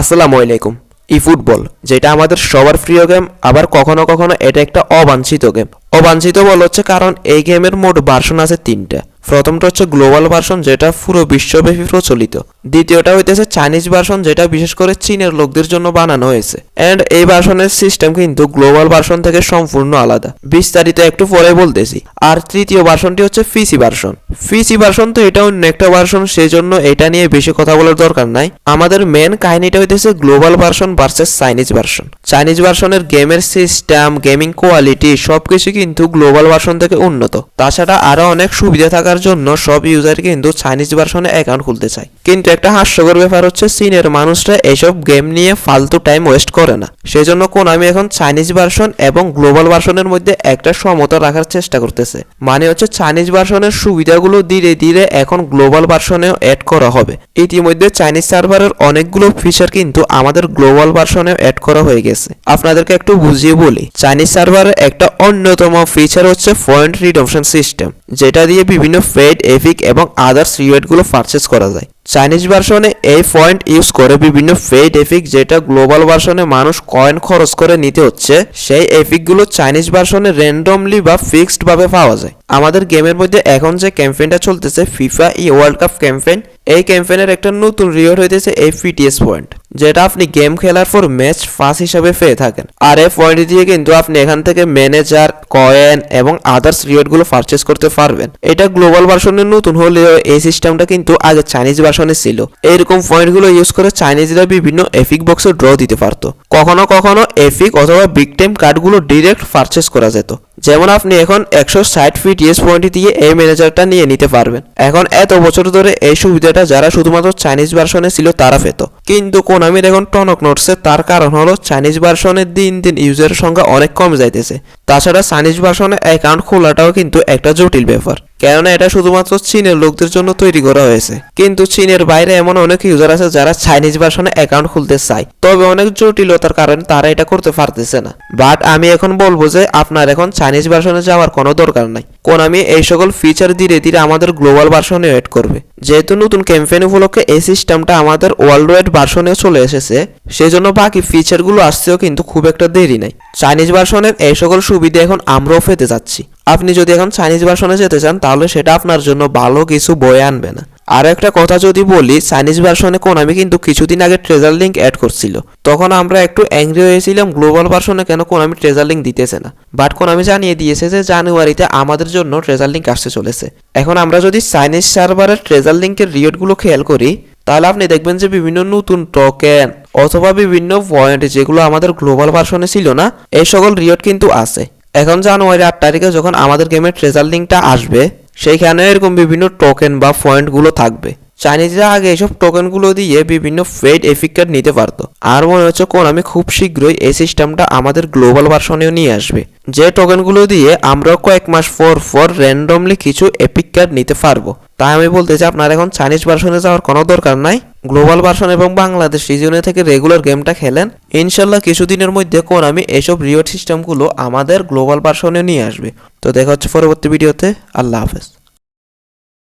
আসসালামু আলাইকুম। ই ফুটবল, যেটা আমাদের সবার প্রিয় গেম, আবার কখনো কখনো এটা একটা অবাঞ্ছিত গেম। অবাঞ্ছিত বল হচ্ছে কারণ এই গেমের মোট ভার্সন আছে তিনটা। প্রথমটা হচ্ছে গ্লোবাল ভার্সন, যেটা পুরো বিশ্বব্যাপী প্রচলিত। দ্বিতীয়টা হইতেছে চাইনিজ ভার্সন, যেটা বিশেষ করে চীনের লোকদের জন্য বানানো হয়েছে। এন্ড এই ভার্সনের সিস্টেম কিন্তু গ্লোবাল ভার্সন থেকে সম্পূর্ণ আলাদা। বিস্তারিত একটু পরে বলতেছি। আর তৃতীয় ভার্সনটি হচ্ছে ফিসি ভার্সন। ফিসি ভার্সন তো এটা অন্য একটা ভার্সন সেই জন্য এটা নিয়ে বেশি কথা বলার দরকার নাই। আমাদের মেন কাহিনীটা হইতেছে global version versus Chinese version. Chinese ভার্সনের গেমের সিস্টেম গেমিং কোয়ালিটি সবকিছু কিন্তু গ্লোবাল ভার্সন থেকে উন্নত। তাছাড়া আরও অনেক সুবিধা থাকার জন্য সব ইউজার কিন্তু চাইনিজ ভার্সনে অ্যাকাউন্ট খুলতে চায়। কিন্তু একটা হাস্যকর ব্যাপার হচ্ছে, চীনের মানুষরা এসব গেম নিয়ে ফালতু টাইম ওয়েস্ট করে না। সেই জন্য কোনামি এখন চাইনিজ ভার্সন এবং গ্লোবাল ভার্সনের মধ্যে একটা সমতা রাখার চেষ্টা করতেছে। মানে হচ্ছে চাইনিজ ভার্সনের সুবিধাগুলো ধীরে ধীরে এখন গ্লোবাল ভার্সনেও অ্যাড করা হবে। ইতিমধ্যে চাইনিজ সার্ভারের অনেকগুলো ফিচার কিন্তু আমাদের গ্লোবাল ভার্সনেও অ্যাড করা হয়ে গেছে। আপনাদেরকে একটু বুঝিয়ে বলি চাইনিজ সার্ভারের একটা অন্যতম ফিচার হচ্ছে পয়েন্ট রিডমশন সিস্টেম যেটা দিয়ে বিভিন্ন ফেড এফিক এবং আদার্স রিওয়েডগুলো পারচেস করা যায়। চাইনিজ ভার্সনে এই পয়েন্ট ইউজ করে বিভিন্ন ফেড এফিক যেটা গ্লোবাল ভার্সনে মানুষ কয়েন খরচ করে নিতে হচ্ছে, সেই এফিকগুলো চাইনিজ ভার্সনে র্যান্ডমলি বা ফিক্সড ভাবে পাওয়া যায়। আমাদের গেমের মধ্যে এখন যে ক্যাম্পেইনটা চলতেছে FIFA E world cup campaign এই ক্যাম্পেইনের একটা নতুন রিওয়ার্ড হইতেছে এই ফিটিএস পয়েন্ট যেটা আপনি গেম খেলার পর ম্যাচ ফাস হিসাবে পেয়ে থাকেন। আর এই পয়েন্ট দিয়ে কিন্তু আপনি এখান থেকে ম্যানেজার কয়েন এবং আদার্স রিওয়ার্ডগুলো পারচেস করতে পারবেন। এটা গ্লোবাল ভার্সনে নতুন হলেও এই সিস্টেমটা কিন্তু আগে চাইনিজ ভার্সনে ছিল। এইরকম পয়েন্টগুলো ইউজ করে চাইনিজরা বিভিন্ন এফিক বক্সে ড্র দিতে পারতো। কখনো কখনো এফিক অথবা বিগ টাইম কার্ডগুলো ডিরেক্ট পারচেস করা যেত। যেমন আপনি এখন একশো ষাট ফিট ইয়েস পয়েন্ট দিয়ে এই ম্যানেজারটা নিয়ে নিতে পারবেন। এখন এত বছর ধরে এই সুবিধাটা যারা শুধুমাত্র চাইনিজ ভার্সনে ছিল, তারা পেত। কিন্তু কোনামির এখন টনক নড়ছে, তার কারণ হলো চাইনিজ ভার্সনের দিন দিন ইউজারের সংখ্যা অনেক কমে যাইতেছে। তাছাড়া চাইনিজ ভার্সনে অ্যাকাউন্ট খোলাটাও কিন্তু একটা জটিল ব্যাপার। কেননা এটা শুধুমাত্র চীনের লোকদের জন্য তৈরি করা হয়েছে। কিন্তু চীনের বাইরে এমন অনেক ইউজার আছে যারা চাইনিজ ভার্সনে অ্যাকাউন্ট খুলতে চায়। তবে অনেক জটিলতার কারণে তারা এটা করতে পারতেছে না। বাট আমি এখন বলব যে আপনার এখন চাইনিজ ভার্সনে যাওয়ার কোনো দরকার নাই। কোন আমি এই সকল ফিচার ধীরে ধীরে আমাদের গ্লোবাল ভার্সনে এড করবে। যেহেতু নতুন ক্যাম্পেইন উপলক্ষে এই সিস্টেমটা আমাদের ওয়ার্ল্ড ওয়াইড ভার্সনে চলে এসেছে সেই জন্য বাকি ফিচারগুলো আসছেও কিন্তু খুব একটা দেরি নাই। চাইনিজ ভার্সনের এই সকল সুবিধা এখন আমরাও পেতে যাচ্ছি। আপনি যদি এখন চাইনিজ ভার্সনে যেতে চান, তাহলে সেটা আপনার জন্য ভালো কিছু বয়ে আনবে না। আর একটা কথা যদি বলি চাইনিজ ভার্সনে কোন আমি কিন্তু কিছুদিন আগে ট্রেজার লিঙ্ক অ্যাড করছিল। তখন আমরা একটু অ্যাংরি হয়েছিলাম গ্লোবাল ভার্সনে কেন কোন আমি ট্রেজার লিঙ্ক দিতেছে না? বাট কোন আমি জানিয়ে দিয়েছে যে জানুয়ারিতে আমাদের জন্য ট্রেজার লিঙ্ক আসতে চলেছে। এখন আমরা যদি চাইনিজ সার্ভারের ট্রেজার লিঙ্কের রিওটগুলো খেয়াল করি, তাহলে আপনি দেখবেন যে বিভিন্ন নতুন টোকেন অথবা বিভিন্ন পয়েন্ট যেগুলো আমাদের গ্লোবাল ভার্সনে ছিল না, এই সকল রিওট কিন্তু আছে। এখন জানুয়ারি আট তারিখে যখন আমাদের গেমের ট্রেজার লিঙ্কটা আসবে, সেইখানে এরকম বিভিন্ন টোকেন বা পয়েন্টগুলো থাকবে। চাইনিজরা আগে এসব টোকেনগুলো দিয়ে বিভিন্ন ফেড এফিক কার্ড নিতে পারতো। আর মনে হচ্ছে কোন আমি খুব শীঘ্রই এই সিস্টেমটা আমাদের গ্লোবাল ভার্সনেও নিয়ে আসবে। যে টোকেনগুলো দিয়ে আমরা কয়েক মাস পর পর র্যান্ডমলি কিছু এপিক কার্ড নিতে পারব। তাই আমি বলতে চাই, আপনার এখন চাইনিজ ভার্সনে যাওয়ার কোনো দরকার নাই। গ্লোবাল ভার্সন এবং বাংলাদেশ রিজিয়নে থেকে রেগুলার গেমটা খেলেন। ইনশাল্লাহ কিছুদিনের মধ্যে কোন আমি এসব রিওয়ার্ড সিস্টেমগুলো আমাদের গ্লোবাল ভার্সনে নিয়ে আসবে। তো দেখা হচ্ছে পরবর্তী ভিডিওতে আল্লাহ হাফেজ।